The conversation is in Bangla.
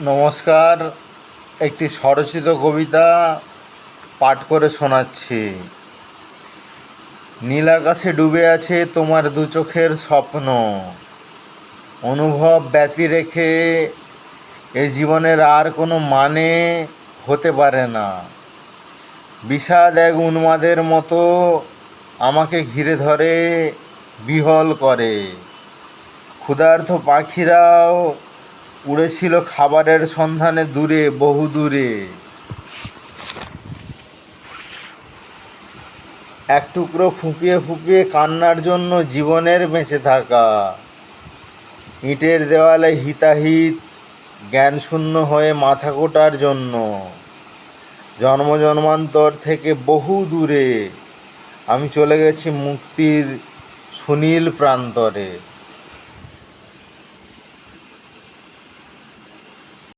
নমস্কার, একটি স্বরচিত কবিতা পাঠ করে শোনাচ্ছি। নীল আকাশে ডুবে আছে তোমার দু চোখের স্বপ্ন। অনুভব ব্যতি রেখে এ জীবনের আর কোনো মানে হতে পারে না। বিষাদ এক উন্মাদের মতো আমাকে ঘিরে ধরে, বিহল করে। ক্ষুধার্ত পাখিরাও উড়েছিল খাবারের সন্ধানে দূরে, বহু দূরে। এক টুকরো ফুপিয়ে ফুপিয়ে কান্নার জন্য জীবনের বেঁচে থাকা। ইটের দেওয়ালে হিতাহিত জ্ঞান শূন্য হয়ে মাথা কোটার জন্য। জন্ম জন্মান্তর থেকে বহু দূরে। আমি চলে গেছি মুক্তির সুনীল প্রান্তরে।